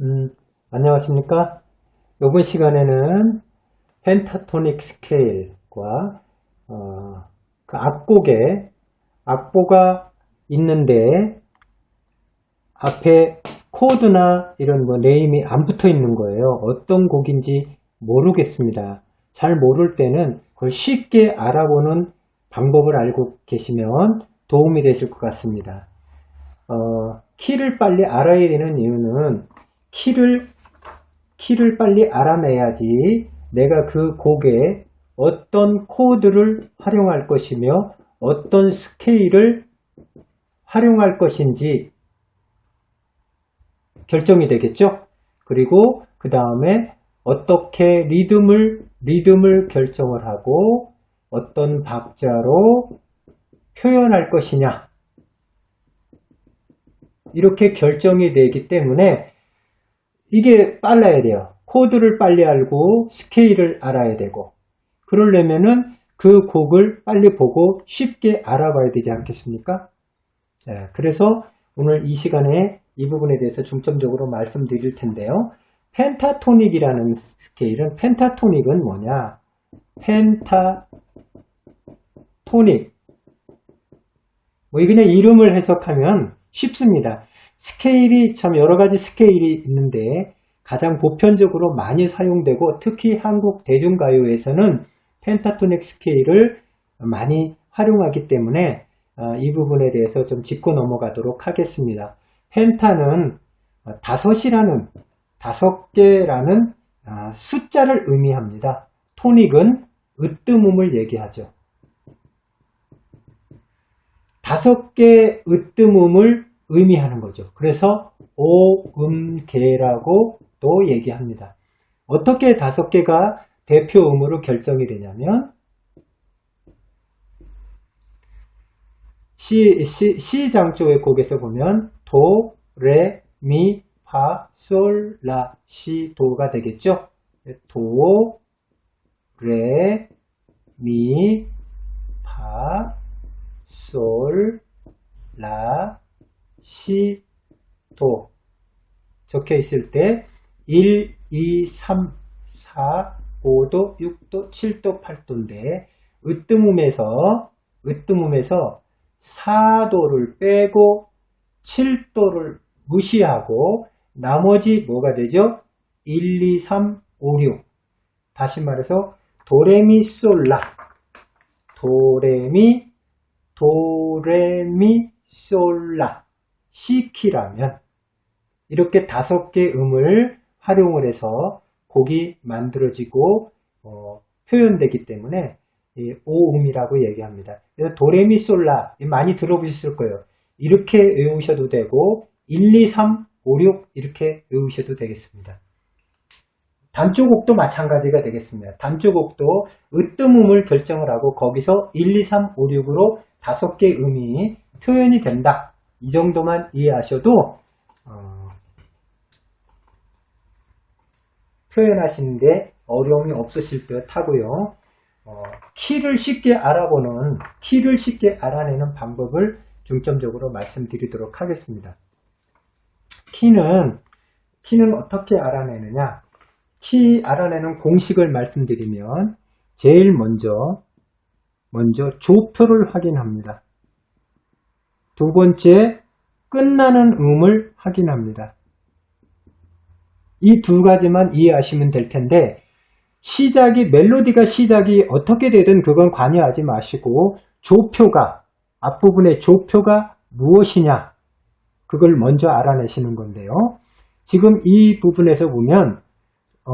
음, 안녕하십니까? 이번 시간에는 펜타토닉 스케일과 어, 그 악곡에 악보가 있는데 앞에 코드나 이런 뭐 네임이 안 붙어 있는 거예요. 어떤 곡인지 모르겠습니다. 잘 모를 때는 그걸 쉽게 알아보는 방법을 알고 계시면 도움이 되실 것 같습니다. 어, 키를 빨리 알아야 되는 이유는 키를 키를 빨리 알아내야지 내가 그 곡에 어떤 코드를 활용할 것이며 어떤 스케일을 활용할 것인지 결정이 되겠죠. 그리고 그 다음에 어떻게 리듬을 리듬을 결정을 하고 어떤 박자로 표현할 것이냐 이렇게 결정이 되기 때문에 이게 빨라야 돼요. 코드를 빨리 알고 스케일을 알아야 되고 그러려면은 그 곡을 빨리 보고 쉽게 알아봐야 되지 않겠습니까? 네, 그래서 오늘 이 시간에 이 부분에 대해서 중점적으로 말씀드릴 텐데요. 펜타토닉이라는 스케일은 펜타토닉은 뭐냐? 펜타토닉 뭐 그냥 이름을 해석하면 쉽습니다. 스케일이 참 여러 가지 스케일이 있는데 가장 보편적으로 많이 사용되고 특히 한국 대중가요에서는 펜타토닉 스케일을 많이 활용하기 때문에 어, 이 부분에 대해서 좀 짚고 넘어가도록 하겠습니다. 펜타는 다섯이라는 다섯 개라는 아, 숫자를 의미합니다. 토닉은 으뜸음을 얘기하죠. 다섯 개 으뜸음을 의미하는 거죠. 그래서 오음계라고 또 얘기합니다. 어떻게 다섯 개가 대표 음으로 결정이 되냐면 시, 시, 시 장조의 곡에서 보면 도, 레, 미, 파, 솔, 라, 시, 도가 되겠죠. 도, 레, 미, 파, 솔, 라, 시, 도. 적혀 있을 때 1, 2, 3, 4, 5도, 6도, 7도, 8도인데 으뜸음에서 으뜸음에서 4도를 빼고 7도를 무시하고 나머지 뭐가 되죠? 1, 2, 3, 5, 6 다시 말해서 도레미솔라. 도레미 도레미솔라 시키라면 이렇게 다섯 개 음을 활용을 해서 곡이 만들어지고 어, 표현되기 때문에 오음이라고 얘기합니다. 그래서 도레미솔라 많이 들어보셨을 거예요. 이렇게 외우셔도 되고 1, 2, 3, 5, 6 이렇게 외우셔도 되겠습니다. 단조곡도 마찬가지가 되겠습니다. 단조곡도 으뜸음을 결정을 하고 거기서 1, 2, 3, 5, 6으로 다섯 개 음이 표현이 된다. 이 정도만 이해하셔도 어, 표현하시는데 어려움이 없으실 듯 하고요. 어, 키를 쉽게 알아보는, 키를 쉽게 알아내는 방법을 중점적으로 말씀드리도록 하겠습니다. 키는, 키는 어떻게 알아내느냐? 키 알아내는 공식을 말씀드리면, 제일 먼저, 먼저 조표를 확인합니다. 두 번째, 끝나는 음을 확인합니다. 이 두 가지만 이해하시면 될 텐데, 시작이, 멜로디가 시작이 어떻게 되든 그건 관여하지 마시고, 조표가, 앞부분의 조표가 무엇이냐, 그걸 먼저 알아내시는 건데요. 지금 이 부분에서 보면, 어,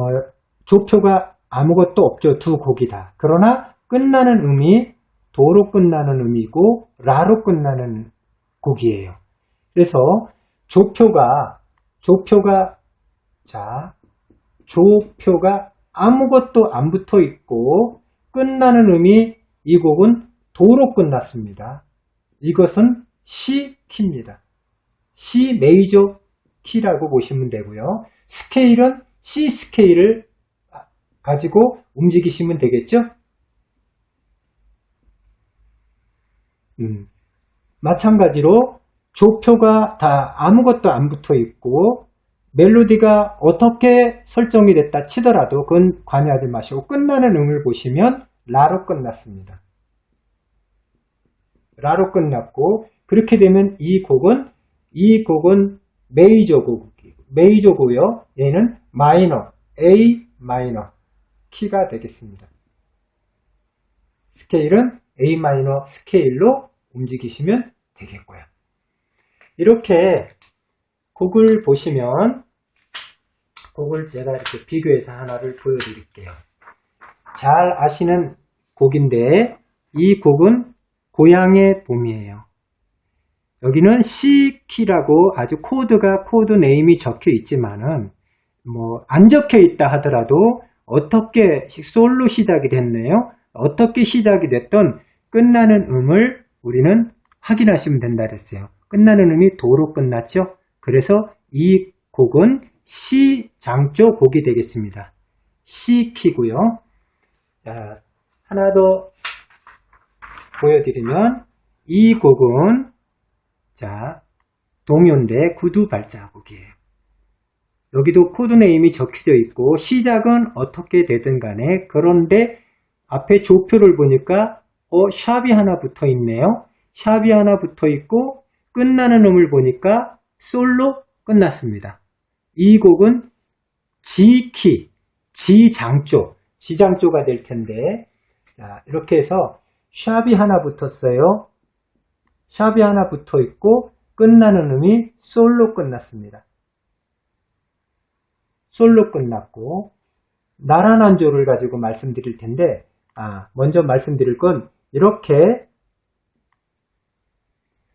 조표가 아무것도 없죠. 두 곡이 다. 그러나 끝나는 음이 도로 끝나는 음이고, 라로 끝나는 곡이에요. 그래서 조표가, 조표가, 자, 조표가 아무것도 안 붙어 있고 끝나는 음이 이 곡은 도로 끝났습니다. 이것은 C 키입니다. C 메이저 키라고 보시면 되고요. 스케일은 C 스케일을 가지고 움직이시면 되겠죠? 음, 마찬가지로 조표가 다 아무것도 안 붙어 있고 멜로디가 어떻게 설정이 됐다 치더라도 그건 관여하지 마시고 끝나는 음을 보시면 라로 끝났습니다. 라로 끝났고 그렇게 되면 이 곡은 이 곡은 메이저 곡 메이저고요. 얘는 마이너 A 마이너 키가 되겠습니다. 스케일은 A 마이너 스케일로 움직이시면 되겠고요. 이렇게 곡을 보시면 곡을 제가 이렇게 비교해서 하나를 보여드릴게요. 잘 아시는 곡인데 이 곡은 고향의 봄이에요. 여기는 C키라고 아주 코드가 코드 네임이 적혀 있지만은 뭐 안 적혀 있다 하더라도 어떻게 솔로 시작이 됐네요. 어떻게 시작이 됐던 끝나는 음을 우리는 확인하시면 된다 그랬어요. 끝나는 음이 도로 끝났죠. 그래서 이 곡은 C 장조 곡이 되겠습니다. C 키고요. 자, 하나 더 보여드리면 이 곡은 자 동요인데 구두 발자국이에요. 여기도 코드네임이 적혀져 있고 시작은 어떻게 되든 간에 그런데 앞에 조표를 보니까 어 샵이 하나 붙어 있네요. 샵이 하나 붙어 있고 끝나는 음을 보니까 솔로 끝났습니다. 이 곡은 G키, G장조, G장조가 될 텐데 자, 이렇게 해서 샵이 하나 붙었어요. 샵이 하나 붙어 있고 끝나는 음이 솔로 끝났습니다. 솔로 끝났고 나란 한 조를 가지고 말씀드릴 텐데 아, 먼저 말씀드릴 건 이렇게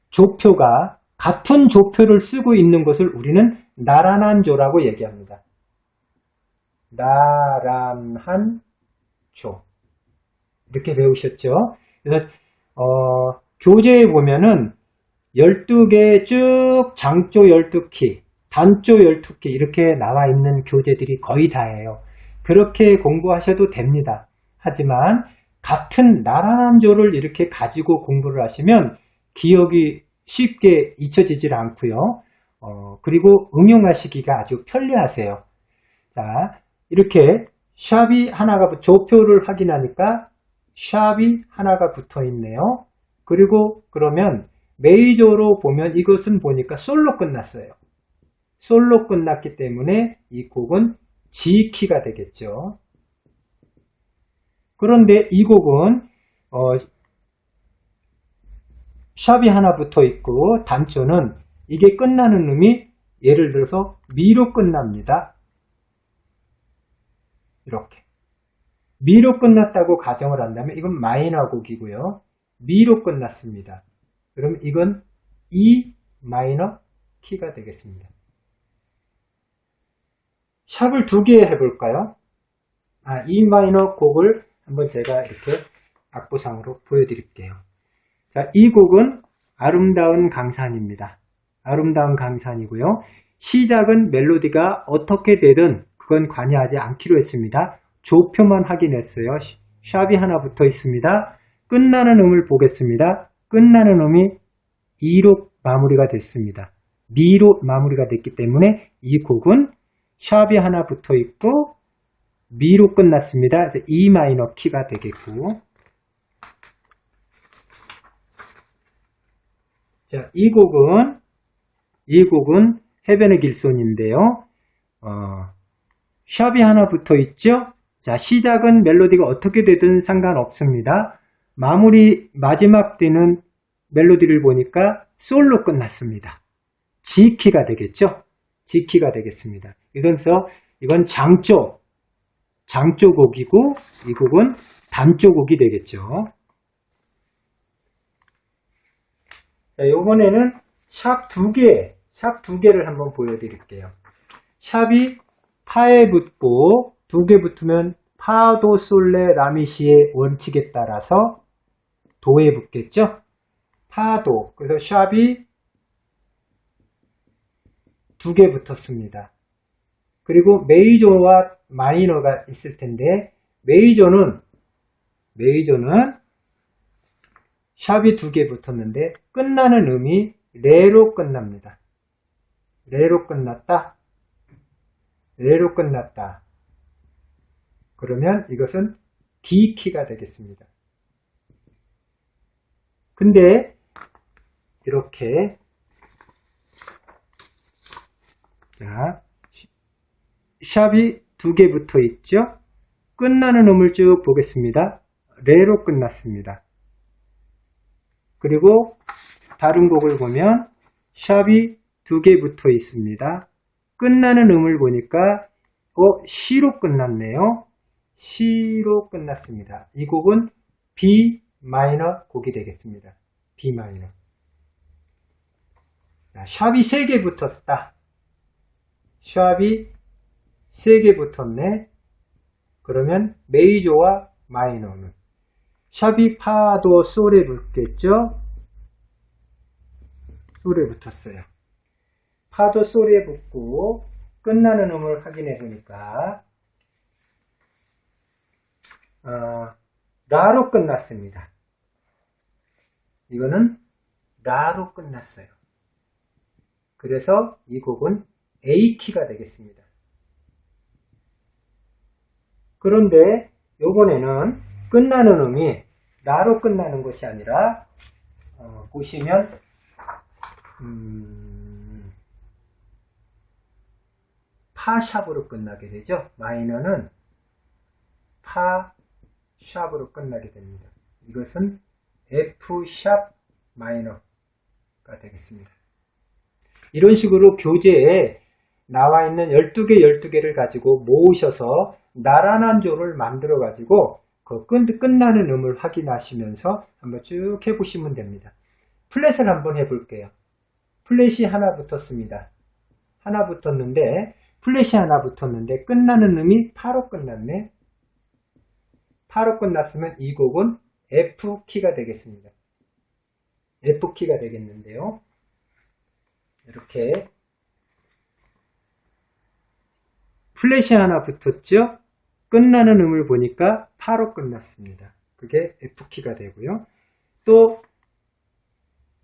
조표가 같은 조표를 쓰고 있는 것을 우리는 나란한 조라고 얘기합니다. 나란한 조. 이렇게 배우셨죠? 그래서, 어, 교재에 보면은 12개 쭉 장조 12키, 단조 12키 이렇게 나와 있는 교재들이 거의 다예요. 그렇게 공부하셔도 됩니다. 하지만 같은 나란한 조를 이렇게 가지고 공부를 하시면 기억이 쉽게 잊혀지질 않고요. 어, 그리고 응용하시기가 아주 편리하세요. 자, 이렇게 샵이 하나가 조표를 확인하니까 샵이 하나가 붙어 있네요. 그리고 그러면 메이저로 보면 이것은 보니까 솔로 끝났어요. 솔로 끝났기 때문에 이 곡은 G키가 되겠죠. 그런데 이 곡은 어, 샵이 하나 붙어 있고 단조는 이게 끝나는 음이 예를 들어서 미로 끝납니다. 이렇게 미로 끝났다고 가정을 한다면 이건 마이너 곡이고요. 미로 끝났습니다. 그럼 이건 E 마이너 키가 되겠습니다. 샵을 두 개 해볼까요? 아, E 마이너 곡을 한번 제가 이렇게 악보상으로 보여드릴게요. 자, 이 곡은 아름다운 강산입니다. 아름다운 강산이고요. 시작은 멜로디가 어떻게 되든 그건 관여하지 않기로 했습니다. 조표만 확인했어요. 샵이 하나 붙어 있습니다. 끝나는 음을 보겠습니다. 끝나는 음이 2로 마무리가 됐습니다. 미로 마무리가 됐기 때문에 이 곡은 샵이 하나 붙어 있고 미로 끝났습니다. 그래서 E 마이너 키가 되겠고 자, 이 곡은 이 곡은 해변의 길손인데요. 어, 샵이 하나 붙어 있죠. 자, 시작은 멜로디가 어떻게 되든 상관없습니다. 마무리 마지막 되는 멜로디를 보니까 솔로 끝났습니다. G키가 되겠죠? G키가 되겠습니다. 그래서 이건 장조, 장조 곡이고 이 곡은 단조 곡이 되겠죠. 자, 이번에는 샵 두 개, 샵 두 개를 한번 보여드릴게요. 샵이 파에 붙고 두 개 붙으면 파도 솔레 라미시의 원칙에 따라서 도에 붙겠죠? 파도. 그래서 샵이 두 개 붙었습니다. 그리고 메이저와 마이너가 있을 텐데 메이저는 메이저는 샵이 두 개 붙었는데 끝나는 음이 레로 끝납니다. 레로 끝났다. 레로 끝났다. 그러면 이것은 D키가 되겠습니다. 근데 이렇게 자, 샵이 두 개 붙어 있죠? 끝나는 음을 쭉 보겠습니다. 레로 끝났습니다. 그리고 다른 곡을 보면 샵이 두 개 붙어 있습니다. 끝나는 음을 보니까 어, C로 끝났네요. C로 끝났습니다. 이 곡은 B 마이너 곡이 되겠습니다. B 마이너. 자, 샵이 세 개 붙었다. 샵이 세 개 붙었네. 그러면 메이저와 마이너는 샵이 파도 솔에 붙겠죠? 솔에 붙었어요. 파도 솔에 붙고 끝나는 음을 확인해 보니까 어, 라로 끝났습니다. 이거는 라로 끝났어요. 그래서 이 곡은 A키가 되겠습니다. 그런데 요번에는 끝나는 음이 라로 끝나는 것이 아니라 어, 보시면 음, 파샵으로 끝나게 되죠. 마이너는 파 샵으로 끝나게 됩니다. 이것은 F 샵 마이너가 되겠습니다. 이런 식으로 교재에 나와 있는 12개, 12개를 가지고 모으셔서 나란한 조를 만들어 가지고 그 끝, 끝나는 음을 확인하시면서 한번 쭉 해보시면 됩니다. 플랫을 한번 해볼게요. 플랫이 하나 붙었습니다. 하나 붙었는데, 플랫이 하나 붙었는데, 끝나는 음이 파로 끝났네. 파로 끝났으면 이 곡은 F키가 되겠습니다. F키가 되겠는데요. 이렇게 플랫이 하나 붙었죠? 끝나는 음을 보니까 파로 끝났습니다. 그게 F키가 되고요. 또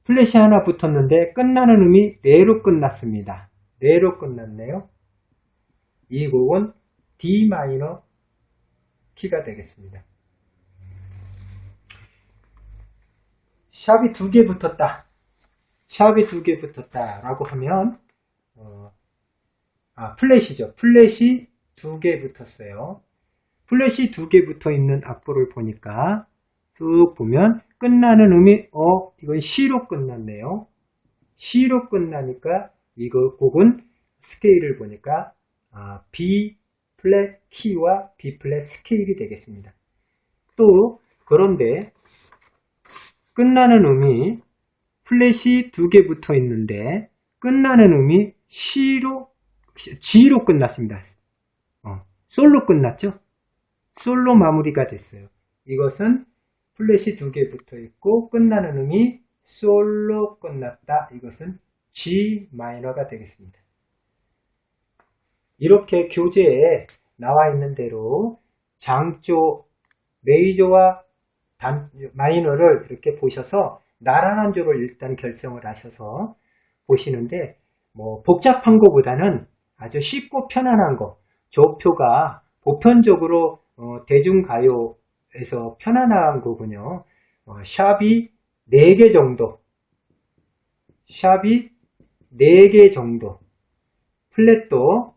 플랫이 하나 붙었는데 끝나는 음이 레로 끝났습니다. 레로 끝났네요. 이 곡은 D 마이너 키가 되겠습니다. 샵이 두 개 붙었다. 샵이 두 개 붙었다. 라고 하면, 어, 아, 플랫이죠. 플랫이 두 개 붙었어요. 플랫이 두 개 붙어 있는 악보를 보니까 쭉 보면 끝나는 음이, 어, 이건 C로 끝났네요. C로 끝나니까 이거 곡은 스케일을 보니까 아, B 플랫 키와 B 플랫 스케일이 되겠습니다. 또 그런데 끝나는 음이 플랫이 두 개 붙어 있는데 끝나는 음이 C로 G로 끝났습니다. 어, 솔로 끝났죠? 솔로 마무리가 됐어요. 이것은 플랫이 두 개 붙어 있고 끝나는 음이 솔로 끝났다. 이것은 G 마이너가 되겠습니다. 이렇게 교재에 나와 있는 대로 장조, 메이저와 단, 마이너를 이렇게 보셔서 나란한 조를 일단 결성을 하셔서 보시는데 뭐 복잡한 것보다는 아주 쉽고 편안한 거 조표가 보편적으로 어, 대중가요에서 편안한 거군요. 어, 샵이 4개 정도 샵이 4개 정도 플랫도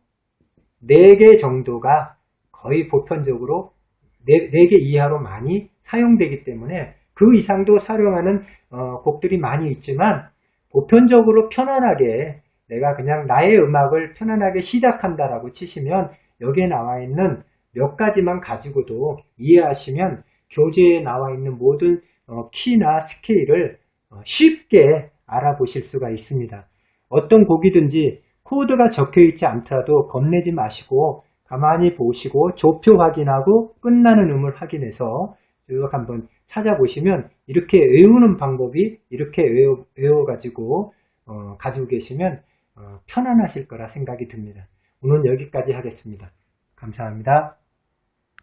4개 정도가 거의 보편적으로 4, 개 이하로 많이 사용되기 때문에 그 이상도 사용하는 어, 곡들이 많이 있지만 보편적으로 편안하게 내가 그냥 나의 음악을 편안하게 시작한다라고 치시면 여기에 나와 있는 몇 가지만 가지고도 이해하시면 교재에 나와 있는 모든 어, 키나 스케일을 어, 쉽게 알아보실 수가 있습니다. 어떤 곡이든지 코드가 적혀 있지 않더라도 겁내지 마시고 가만히 보시고 조표 확인하고 끝나는 음을 확인해서 쭉 한번 찾아보시면 이렇게 외우는 방법이 이렇게 외워, 외워가지고 어, 가지고 계시면 어, 편안하실 거라 생각이 듭니다. 오늘 여기까지 하겠습니다. 감사합니다.